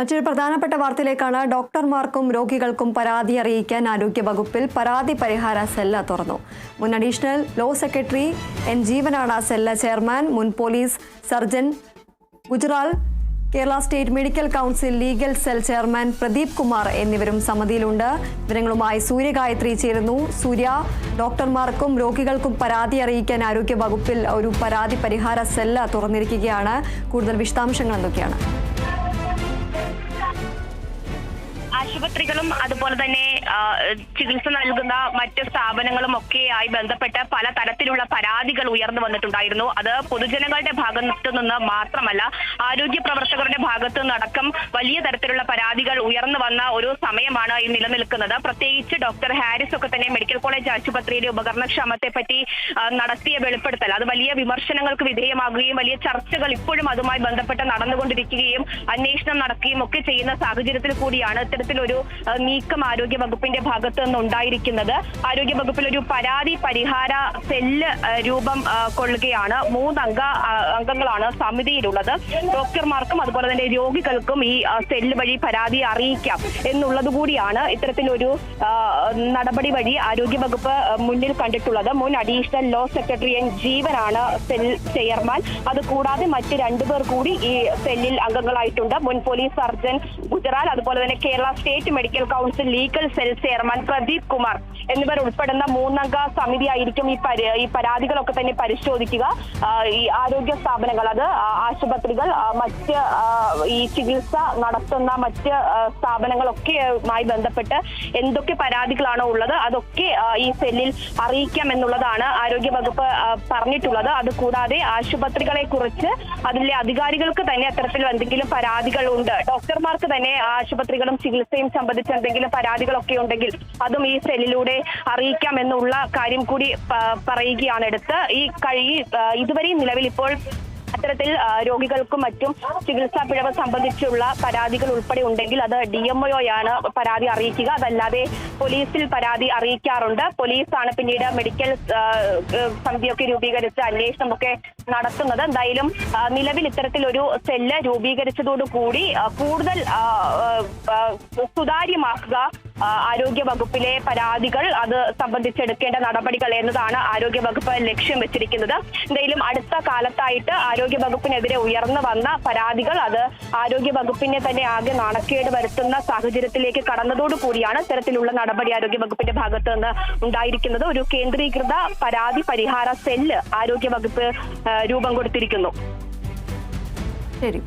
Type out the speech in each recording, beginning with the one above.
മറ്റൊരു പ്രധാനപ്പെട്ട വാർത്തയിലേക്കാണ് ഡോക്ടർമാർക്കും രോഗികൾക്കും പരാതി അറിയിക്കാൻ ആരോഗ്യ വകുപ്പിൽ പരാതി പരിഹാര സെല്ല് തുറന്നു. മുൻ അഡീഷണൽ ലോ സെക്രട്ടറി എൻ ജീവനാണ് സെല്ല് ചെയർമാൻ. മുൻ police surgeon Gujral Kerala state medical council legal cell chairman Pradeep Kumar എന്നിവരും സമിതിയിലുണ്ട്. വിവരങ്ങളുമായി സൂര്യഗായത്രി ചേരുന്നു. സൂര്യ ഡോക്ടർമാർക്കും രോഗികൾക്കും പരാതി അറിയിക്കാൻ ആരോഗ്യ വകുപ്പിൽ ഒരു പരാതി പരിഹാര സെല്ല് തുറന്നിരിക്കുകയാണ്. കൂടുതൽ വിശദാംശങ്ങൾ എന്തൊക്കെയാണ്? ആശുപത്രികളും അതുപോലെ തന്നെ ചികിത്സ നൽകുന്ന മറ്റ് സ്ഥാപനങ്ങളും ഒക്കെയായി ബന്ധപ്പെട്ട് പല തരത്തിലുള്ള പരാതികൾ ഉയർന്നു വന്നിട്ടുണ്ടായിരുന്നു. അത് പൊതുജനങ്ങളുടെ ഭാഗത്തു നിന്ന് മാത്രമല്ല ആരോഗ്യ പ്രവർത്തകരുടെ ഭാഗത്തു നിന്നടക്കം വലിയ തരത്തിലുള്ള പരാതികൾ ഉയർന്നു വന്ന ഒരു സമയമാണ് ഈ നിലനിൽക്കുന്നത്. പ്രത്യേകിച്ച് ഡോക്ടർ ഹാരിസ് ഒക്കെ തന്നെ മെഡിക്കൽ കോളേജ് ആശുപത്രിയിലെ ഉപകരണക്ഷമത്തെ പറ്റി നടത്തിയ വെളിപ്പെടുത്തൽ. അത് വലിയ വിമർശനങ്ങൾക്ക് വിധേയമാകുകയും വലിയ ചർച്ചകൾ ഇപ്പോഴും അതുമായി ബന്ധപ്പെട്ട് നടന്നുകൊണ്ടിരിക്കുകയും അന്വേഷണം നടക്കുകയും ഒക്കെ ചെയ്യുന്ന സാഹചര്യത്തിൽ കൂടിയാണ് ഇത്തരത്തിലൊരു ആ, നീക്കം ആരോഗ്യ വകുപ്പിന്റെ ഭാഗത്ത് നിന്ന് ഉണ്ടായിരിക്കുന്നത് ആരോഗ്യ വകുപ്പിൽ ഒരു പരാതി പരിഹാര സെല്ല് രൂപം കൊള്ളുകയാണ്. മൂന്നംഗ അംഗങ്ങളാണ് സമിതിയിലുള്ളത്. ഡോക്ടർമാർക്കും അതുപോലെ തന്നെ രോഗികൾക്കും ഈ സെല്ല് വഴി പരാതി അറിയിക്കാം എന്നുള്ളത് കൂടിയാണ് ഇത്തരത്തിലൊരു നടപടി വഴി ആരോഗ്യ വകുപ്പ് മുന്നിൽ കണ്ടിട്ടുള്ളത്. മുൻ അഡീഷണൽ ലോ സെക്രട്ടറി എൻ ജീവനാണ് സെൽ ചെയർമാൻ. അതുകൂടാതെ മറ്റ് രണ്ടുപേർ കൂടി ഈ സെല്ലിൽ അംഗങ്ങളായിട്ടുണ്ട്. മുൻ പോലീസ് സർജൻ ഗുജറാൽ അതുപോലെ തന്നെ Kerala state medical council legal cell chairman Pradeep Kumar എന്നിവർ ഉൾപ്പെടുന്ന മൂന്നംഗ സമിതി ആയിരിക്കും ഈ ഈ പരാതികളൊക്കെ തന്നെ പരിശോധിക്കുക. ഈ ആരോഗ്യ സ്ഥാപനങ്ങൾ അത് ആശുപത്രികൾ മറ്റ് ഈ ചികിത്സ നടത്തുന്ന മറ്റ് സ്ഥാപനങ്ങളൊക്കെ സ്ഥാപനങ്ങളൊക്കെയുമായി ബന്ധപ്പെട്ട് എന്തൊക്കെ പരാതികളാണോ ഉള്ളത് അതൊക്കെ ഈ സെല്ലിൽ അറിയിക്കാം എന്നുള്ളതാണ് ആരോഗ്യ വകുപ്പ് പറഞ്ഞിട്ടുള്ളത്. അത് കൂടാതെ ആശുപത്രികളെ കുറിച്ച് അതിലെ അധികാരികൾക്ക് തന്നെ അത്തരത്തിൽ എന്തെങ്കിലും പരാതികൾ ഉണ്ട് ഡോക്ടർമാർക്ക് തന്നെ ആശുപത്രികളും ചികിത്സയും സംബന്ധിച്ച് എന്തെങ്കിലും പരാതികളൊക്കെ ഉണ്ടെങ്കിൽ അതും ഈ സെല്ലിലൂടെ അറിയിക്കാം എന്നുള്ള കാര്യം കൂടി പറയുകയാണ് എടുത്ത്. ഈ കഴി ഇതുവരെയും നിലവിൽ ഇപ്പോൾ അത്തരത്തിൽ രോഗികൾക്കും മറ്റും ചികിത്സാ പിഴവ് സംബന്ധിച്ചുള്ള പരാതികൾ ഉൾപ്പെടെ ഉണ്ടെങ്കിൽ അത് ഡി എം ഒയാണ് പരാതി അറിയിക്കുക. അതല്ലാതെ പോലീസിൽ പരാതി അറിയിക്കാറുണ്ട്. പോലീസാണ് പിന്നീട് മെഡിക്കൽ സമിതിയൊക്കെ രൂപീകരിച്ച് അന്വേഷണമൊക്കെ നടത്തുന്നത്. എന്തായാലും നിലവിൽ ഇത്തരത്തിൽ ഒരു സെല്ല് രൂപീകരിച്ചതോടുകൂടി കൂടുതൽ സുതാര്യമാക്കുക ആരോഗ്യ വകുപ്പിലെ പരാതികൾ അത് സംബന്ധിച്ചെടുക്കേണ്ട നടപടികൾ എന്നതാണ് ആരോഗ്യ വകുപ്പ് ലക്ഷ്യം വെച്ചിരിക്കുന്നത്. എന്തായാലും അടുത്ത കാലത്തായിട്ട് ആരോഗ്യ വകുപ്പിനെതിരെ ഉയർന്നു വന്ന പരാതികൾ അത് ആരോഗ്യ വകുപ്പിനെ തന്നെ ആകെ നാണക്കേട് വരുത്തുന്ന സാഹചര്യത്തിലേക്ക് കടന്നതോടു കൂടിയാണ് ഇത്തരത്തിലുള്ള നടപടി ആരോഗ്യ വകുപ്പിന്റെ ഭാഗത്ത് നിന്ന് ഉണ്ടായിരിക്കുന്നത്. ഒരു കേന്ദ്രീകൃത പരാതി പരിഹാര സെല്ല് ആരോഗ്യ വകുപ്പ് രൂപം കൊടുത്തിരിക്കുന്നു. ശരി.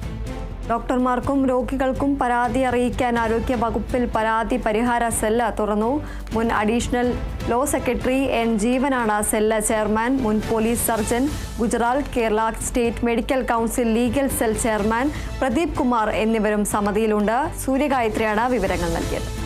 ഡോക്ടർമാർക്കും രോഗികൾക്കും പരാതി അറിയിക്കാൻ ആരോഗ്യ വകുപ്പിൽ പരാതി പരിഹാര സെല്ല് തുറന്നു. മുൻ അഡീഷണൽ ലോ സെക്രട്ടറി എൻ ജീവനാണ് സെല്ല് ചെയർമാൻ. മുൻ police surgeon Gujral Kerala state medical council legal cell chairman Pradeep Kumar എന്നിവരും സമിതിയിലുണ്ട്. സൂര്യഗായത്രിയാണ് വിവരങ്ങൾ നൽകിയത്.